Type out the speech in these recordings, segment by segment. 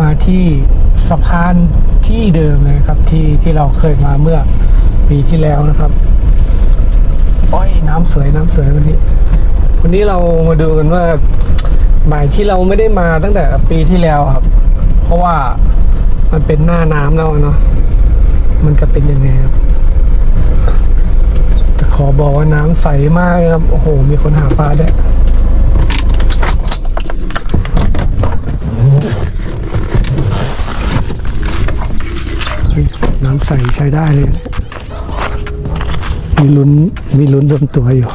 มาที่สะพานที่เดิมเลยครับที่ที่เราเคยมาเมื่อปีที่แล้วนะครับโอ้ยน้ำสวยน้ำสวยวันนี้ วันนี้เรามาดูกันว่าหมายที่เราไม่ได้มาตั้งแต่ปีที่แล้วครับ เพราะว่ามันเป็นหน้าน้ำแล้วเนาะมันจะเป็นยังไงครับแต่ขอบอกว่าน้ำใสมากครับ โอ้โห มีคนหาปลาด้วย เฮ้ย น้ำใสใช้ได้เลย มีลุ้น มีลุ้นรวมตัวอยู่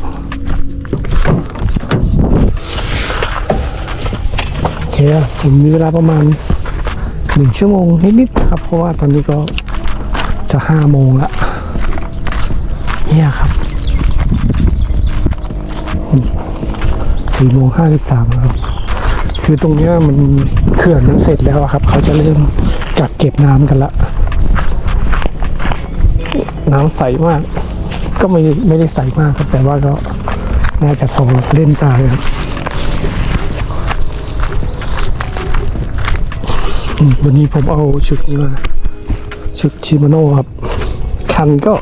โอเคผมมีเวลาประมาณหนึ่งชั่วโมงนิดๆนะครับ เพราะว่าตอนนี้ก็จะห้าโมงละเนี่ยครับสี่โมงห้าสิบสามครับคือตรงนี้มันเขื่อนมันเสร็จแล้วครับ เขาจะเริ่มกักเก็บน้ำกันละ น้ำใสมาก ก็ไม่ไม่ได้ใสมากครับ แต่ว่าก็น่าจะพอเล่นตายครับวันนี้ผมเอาชุดนี้มา ชุดชิมาโน่ครับ คันก็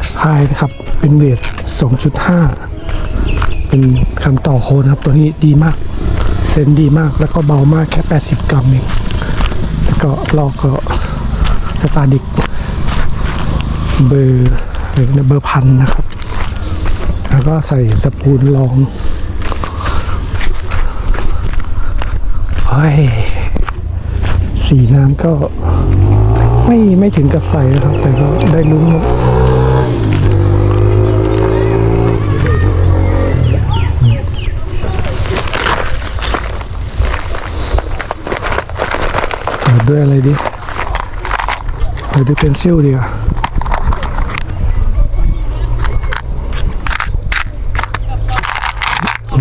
X p i นะครับ เป็นเวท 2.5 เป็นคันต่อโคนครับ ตัวนี้ดีมาก เซนดีมากแล้วก็เบามากแค่ 80 กรัมเอง แล้วก็ลอกก็สตาร์ดิก เบอร์หรือเบอร์พันนะครับ แล้วก็ใส่สปูนรองเฮ้ยสีน้ำก็ไม่ไม่ถึงกับใสนะครับ แต่ก็ได้ลุ้นครับด้วยอะไรดีเปิดด้วยเพนซิลดีกว่า โอ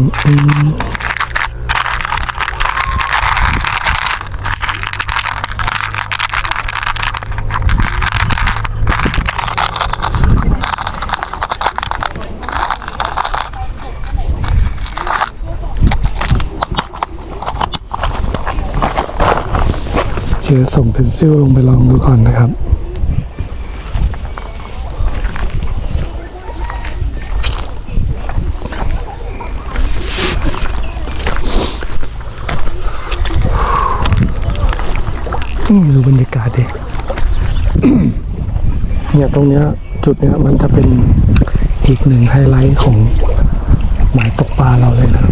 เคส่งเพนซิลลงไปลองดูก่อนนะครับ อืมดูบรรยากาศดิ เนี่ยตรงเนี้ยจุดเนี้ยมันจะเป็นอีกหนึ่งไฮไลท์ของหมายตกปลาเราเลยนะ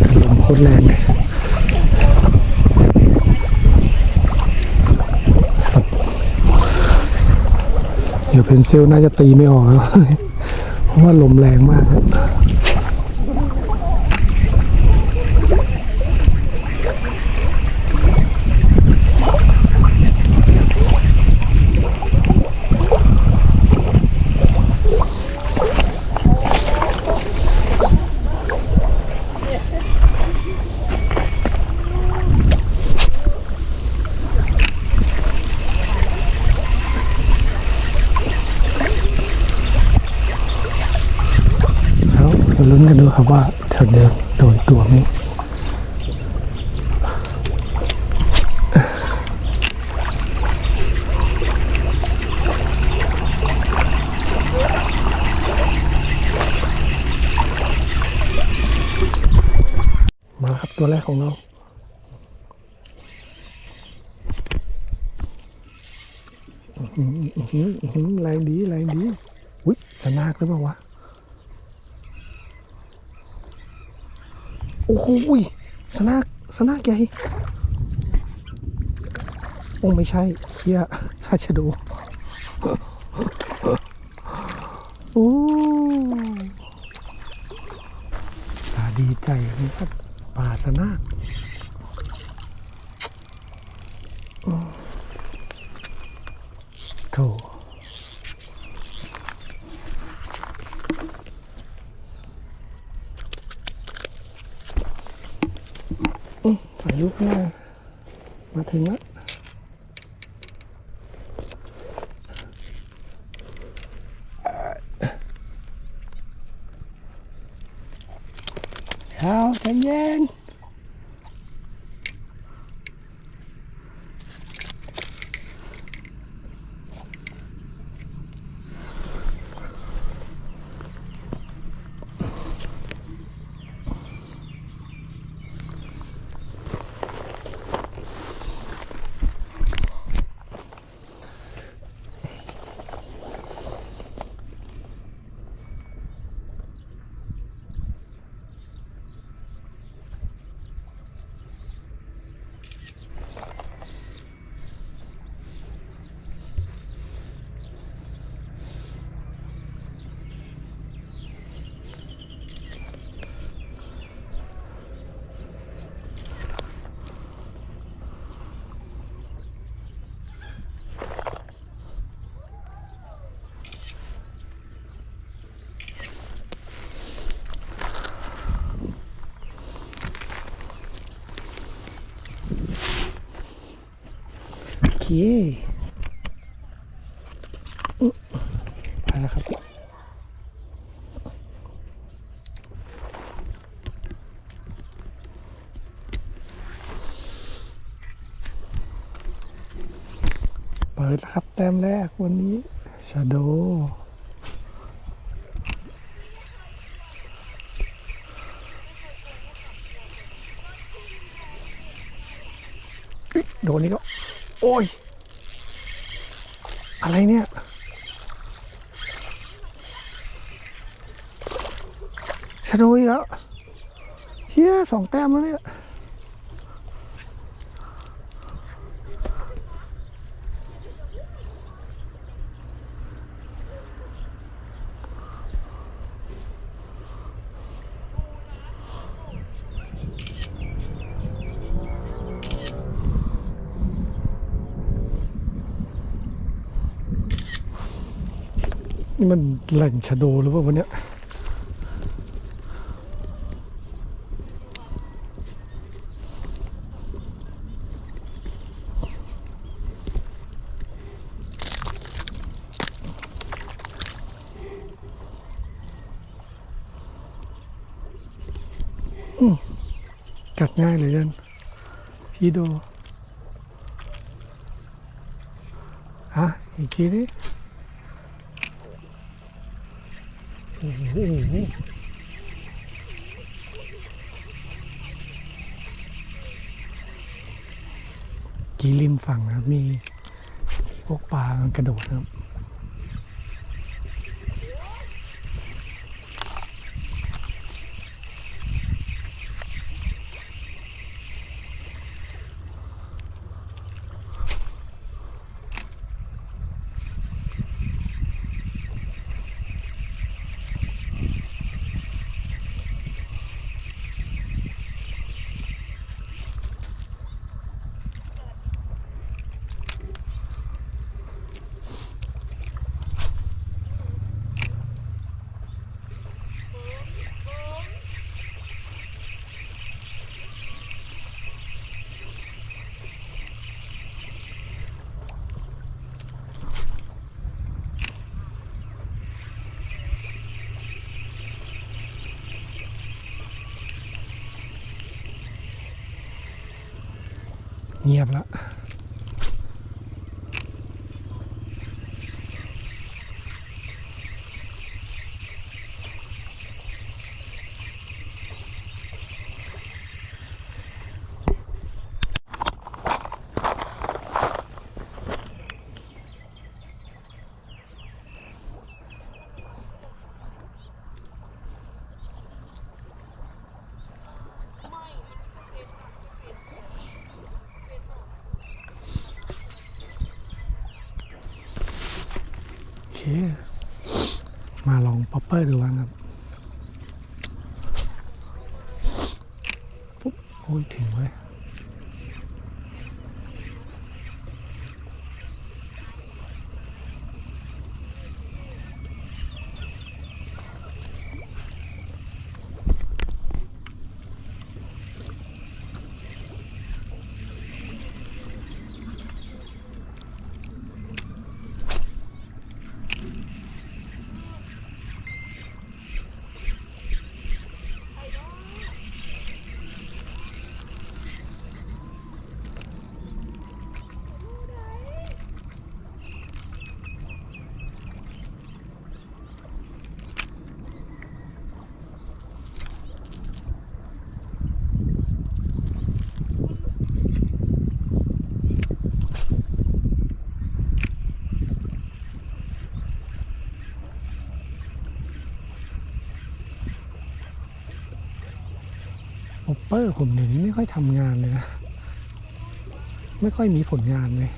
แต่ลมโคตรแรงเลยสัตว์เดี๋ยวเพนซิลน่าจะตีไม่ออกแล้วเพราะว่าลมแรงมาก ลุ้นกันดูครับว่าจะเดินโดนตัวไหมมาครับตัวแรกของเราแรงดีแรงดี อุ้ยสนากหรือเปล่าวะ โอ้โหยสนากสนากใหญ่โอ้ไม่ใช่เฮียถ้าจะดูโอ้สาดีใจเลยครับป่าสนากอืมโถ ถ่ายรูปหน้ามา ไปแล้วครับ เปิดแล้วครับแต้มแรกวันนี้ชาโดโดนนี่ก็ โอ้ย อะไรเนี่ย ชะโดอีกแล้วเฮียสองแต้มแล้วเนี่ย นี่มันแหล่งชะโดหรือเปล่าวันเนี้ยกัดง่ายเลยยันพี่ดูฮะอีกทีดิ โอ้โห กีริมฝั่งนะครับ มีพวกปลากระโดดนะครับ เงียบแล้ว มาลองป๊อปเปอร์ดูบ้างครับปุ๊บโอ้ยถึงเลย เปอร์ผมเดี๋ยวนี้ไม่ค่อยทำงานเลยนะ ไม่ค่อยมีผลงานเลย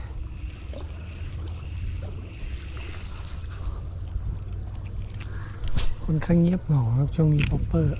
คนข้างเงียบเหงาครับช่วงนี้ป๊อปเปอร์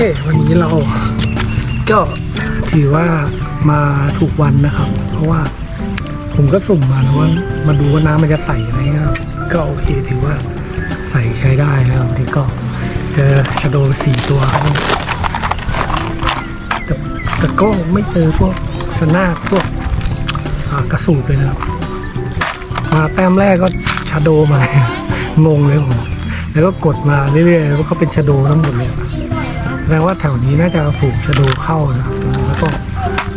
เค วันนี้เราก็ถือว่ามาถูกวันนะครับ เพราะว่าผมก็สุ่มมาแล้วว่ามาดูว่าน้ำมันจะใสไหมครับก็โอเคถือว่าใสใช้ได้นะครับที่ก็เจอชะโดสี่ตัวครับแต่แต่ก็ไม่เจอพวกสนาพวกกระสูบเลยนะครับมาแต้มแรกก็ชาโดมางงเลยผมแล้วก็กดมาเรื่อยๆแล้วก็เป็นชาโดทั้งหมดเลย แสดงว่าแถวนี้น่าจะฝูงชาโดเข้านะครับแล้วก็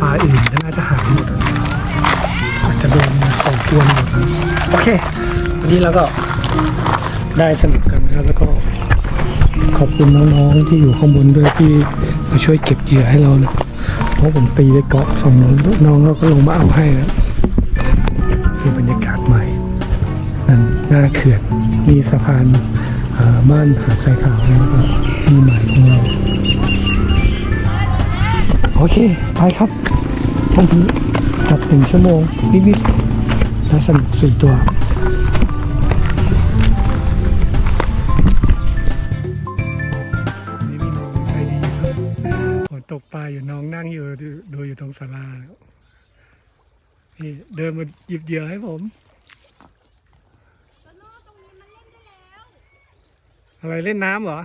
ปลาอื่นก็น่าจะหายหมดอาจจะโดนต่อกวนหมดโอเค วันนี้เราก็ได้สนุกกันนะครับแล้วก็ขอบคุณน้องๆที่อยู่ข้างบนด้วยที่มาช่วยเก็บเหยื่อให้เรานะเพราะผมตีไปเกาะสองน้องน้องเราก็ลงมาเอาให้นะคือบรรยากาศใหม่นั่นหน้าเขื่อนมีสะพานเอ่อม่านหาดทรายขาวแล้วก็มีใหมายของเรา โอเค ไปครับวันนี้จับหนึ่งชั่วโมงนิดๆแล้วสนุกสี่ตัวนี่มีน้องใจดีครับฝนตกปลาอยู่น้องนั่งอยู่ดูดูอยู่ตรงศาลานี่เดินมาหยิบเหยื่อให้ผมอะไรเล่นน้ำเหรอ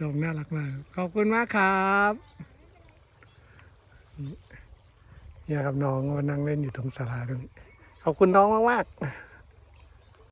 ดองน่ารักมาก ขอบคุณมากครับเนี่ยครับน้องมานั่งเล่นอยู่ตรงศาลาตรงนี้ ขอบคุณน้องมากๆ